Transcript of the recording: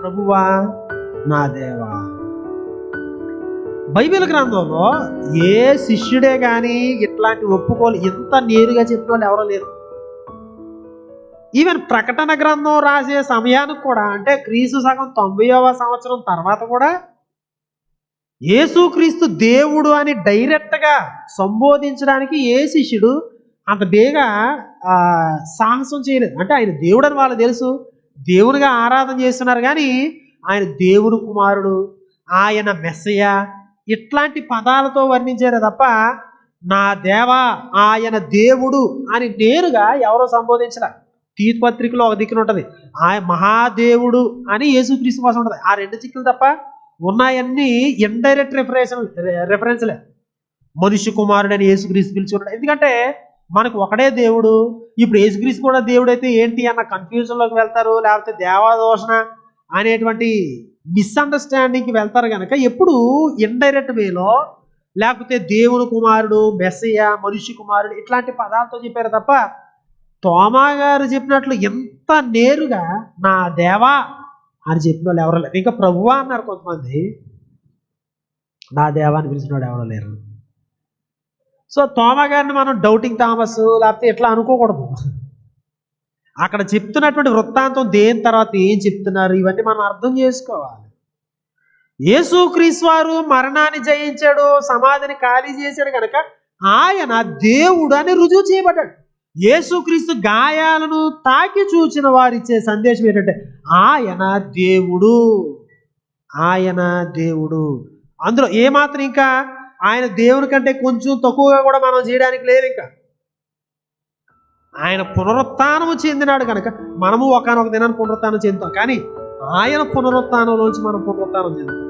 ప్రభువా నా దేవా. బైబిల్ గ్రంథంలో ఏ శిష్యుడే కానీ ఇట్లాంటి ఒప్పుకోలు ఇంత నేరుగా చెప్పిన వాళ్ళు ఎవరో లేరు. ఈవెన్ ప్రకటన గ్రంథం రాసే సమయానికి కూడా అంటే క్రీస్తు సగం తొంభైవ సంవత్సరం తర్వాత కూడా యేసుక్రీస్తు దేవుడు అని డైరెక్ట్గా సంబోధించడానికి ఏ శిష్యుడు అంత బేగా సాహసం చేయలేదు. అంటే ఆయన దేవుడు అని వాళ్ళు తెలుసు. దేవునిగా ఆరాధన చేస్తున్నారు కానీ ఆయన దేవుడు కుమారుడు ఆయన మెస్సయ ఇట్లాంటి పదాలతో వర్ణించారు తప్ప నా దేవా ఆయన దేవుడు అని నేరుగా ఎవరో సంబోధించలే. తీర్పు పత్రికలో ఒక దిక్కున ఉంటుంది. ఆయన మహాదేవుడు అని యేసుక్రీస్తు కోసం ఉంటుంది. ఆ రెండు చిక్కులు తప్ప ఉన్నాయన్నీ ఇండైరెక్ట్ రెఫరెన్స్ రెఫరెన్స్లే మనుష్య కుమారుడు అని యేసుక్రీస్తు పిలుచుకున్నాడు ఎందుకంటే మనకు ఒకడే దేవుడు. ఇప్పుడు యేసుక్రీస్తు కూడా దేవుడు అయితే ఏంటి అన్న కన్ఫ్యూజన్లోకి వెళ్తారు లేకపోతే దేవాదోషణ అనేటువంటి మిస్అండర్స్టాండింగ్కి వెళ్తారు కనుక ఎప్పుడు ఇండైరెక్ట్ వేలో లేకపోతే దేవుని కుమారుడు మెస్సయ్య మనుష్య కుమారుడు ఇట్లాంటి పదాలతో చెప్పారు తప్ప తోమా గారు చెప్పినట్లు ఎంత నేరుగా నా దేవా అని చెప్పిన వాళ్ళు ఎవరు లేరు. ఇంకా ప్రభువా అన్నారు కొంతమంది. నా దేవా అని పిలిచిన వాడు ఎవరు లేరు. సో తోమా గారిని మనం డౌటింగ్ థామస్ లేకపోతే ఎట్లా అనుకోకూడదు. అక్కడ చెప్తున్నటువంటి వృత్తాంతం దేని తర్వాత ఏం చెప్తున్నారు ఇవన్నీ మనం అర్థం చేసుకోవాలి. యేసుక్రీస్తు వారు మరణాన్ని జయించాడు సమాధిని ఖాళీ చేశాడు కనుక ఆయన దేవుడు అని రుజువు చేయబడ్డాడు. యేసుక్రీస్తు గాయాలను తాకి చూచిన వారిచ్చే సందేశం ఏంటంటే ఆయన దేవుడు. ఆయన దేవుడు. అందులో ఏమాత్రం ఇంకా ఆయన దేవుని కంటే కొంచెం తక్కువగా కూడా మనం చేయడానికి లేదు ఇంకా. ఆయన పునరుత్నము చెందినాడు కనుక మనము ఒకనొక దినాన్ని పునరుత్నం చెందుతాం. కానీ ఆయన పునరుత్నంలోంచి మనం పునరుత్నం చెందుతాం.